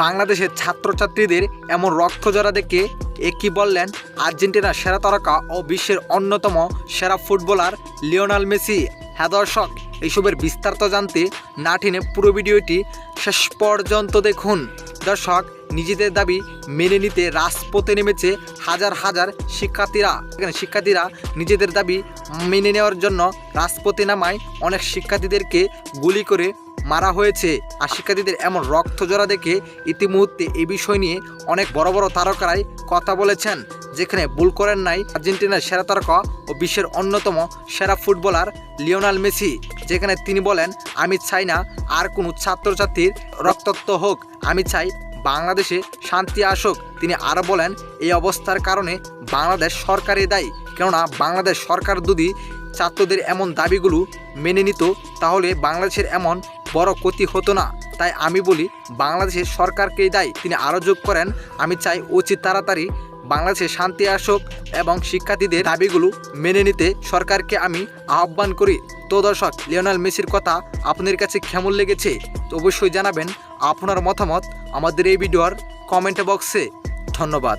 বাংলাদেশের ছাত্রছাত্রীদের এমন রক্তজরা দেখে এ কি বললেন আর্জেন্টিনার সেরা তারকা ও বিশ্বের অন্যতম সেরা ফুটবলার লিওনাল মেসি? হ্যাঁ দর্শক, এইসবের বিস্তারিত জানতে না টেনে পুরো ভিডিওটি শেষ পর্যন্ত দেখুন। দর্শক, নিজেদের দাবি মেনে নিতে রাজপথে নেমেছে হাজার হাজার শিক্ষার্থীরা। এখানে শিক্ষার্থীরা নিজেদের দাবি মেনে নেওয়ার জন্য রাজপথে নামায় অনেক শিক্ষার্থীদেরকে গুলি করে মারা হয়েছে। আর শিক্ষার্থীদের এমন রক্তজোড়া দেখে ইতিমুহূর্তে এই বিষয় নিয়ে অনেক বড় বড় তারকারাই কথা বলেছেন, যেখানে ভুল করেন নাই আর্জেন্টিনার সেরা তারকা ও বিশ্বের অন্যতম সেরা ফুটবলার লিওনাল মেসি, যেখানে তিনি বলেন, আমি চাই না আর কোনো ছাত্রছাত্রীর রক্তাক্ত হোক, আমি চাই বাংলাদেশে শান্তি আসুক। তিনি আরও বলেন, এই অবস্থার কারণে বাংলাদেশ সরকারই দায়ী। কেননা বাংলাদেশ সরকার যদি ছাত্রদের এমন দাবিগুলো মেনে নিত, তাহলে বাংলাদেশের এমন বড় ক্ষতি হতো না। তাই আমি বলি, বাংলাদেশের সরকারকেই দায়ী। তিনি আরও যোগ করেন, আমি চাই উচিত তাড়াতাড়ি বাংলাদেশে শান্তি আসুক এবং শিক্ষার্থীদের দাবিগুলো মেনে নিতে সরকারকে আমি আহ্বান করি। তো দর্শক, লিওনাল মেসির কথা আপনাদের কাছে কেমন লেগেছে? তো অবশ্যই জানাবেন আপনার মতামত আমাদের এই ভিডিওর কমেন্ট বক্সে। ধন্যবাদ।